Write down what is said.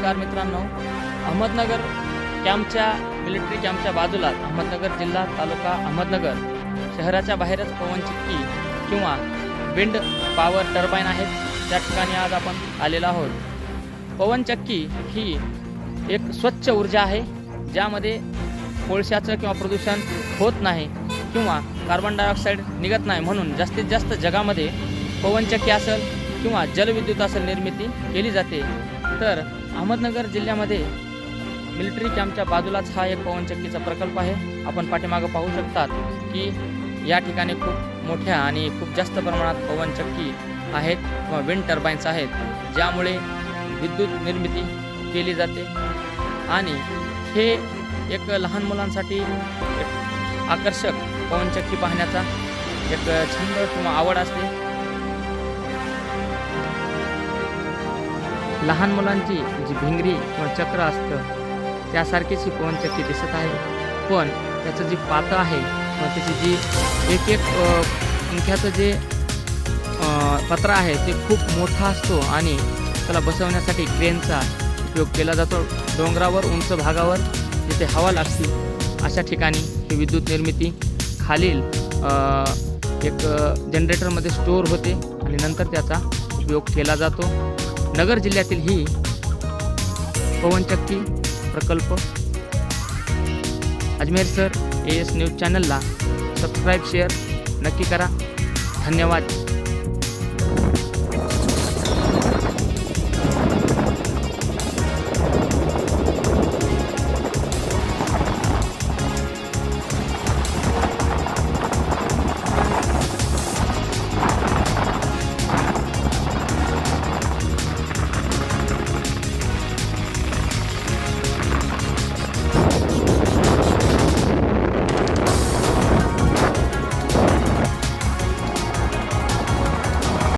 नमस्कार मित्रांनो. अहमदनगर कॅम्पच्या मिलिटरी कॅम्पच्या बाजूला अहमदनगर जिल्हा तालुका अहमदनगर शहराच्या बाहेरच पवनचक्की किंवा विंड पॉवर टर्बाईन आहेत. त्या ठिकाणी आज आपण आलेलो आहोत. पवनचक्की ही एक स्वच्छ ऊर्जा आहे ज्यामध्ये कोळशाचं किंवा प्रदूषण होत नाही किंवा कार्बन डायऑक्साईड निघत नाही म्हणून जास्तीत जास्त जगामध्ये पवनचक्की असेल किंवा जलविद्युत असेल निर्मिती केली जाते. तर अहमदनगर जिल्ह्यामध्ये मिलिटरी कॅम्पच्या बाजूलाच हा एक पवनचक्कीचा प्रकल्प आहे. आपण पाठीमागं पाहू शकतात की या ठिकाणी खूप मोठ्या आणि खूप जास्त प्रमाणात पवनचक्की आहेत किंवा विंड टर्बाईन्स आहेत ज्यामुळे विद्युत निर्मिती केली जाते. आणि हे एक लहान मुलांसाठी एक आकर्षक पवनचक्की पाहण्याचा एक छंद किंवा आवड असते. लहान मुलांची जी भिंगरी किंवा चक्र असतं त्यासारखीच ही पवनचक्की दिसत आहे. पण त्याचं जी पातं आहे किंवा त्याची जी एक एक पंख्याचं जे पत्र पत्रा आहे ते खूप मोठा असतो आणि त्याला बसवण्यासाठी क्रेनचा उपयोग केला जातो. डोंगरावर उंच भागावर जिथे हवा लागते अशा ठिकाणी ही विद्युत निर्मिती खालील एक जनरेटरमध्ये स्टोअर होते आणि नंतर त्याचा उपयोग केला जातो. नगर जिल्ह्यातील ही पवनचक्की प्रकल्प. Ajmer sir A S news चॅनलला सबस्क्राईब शेअर नक्की करा. धन्यवाद.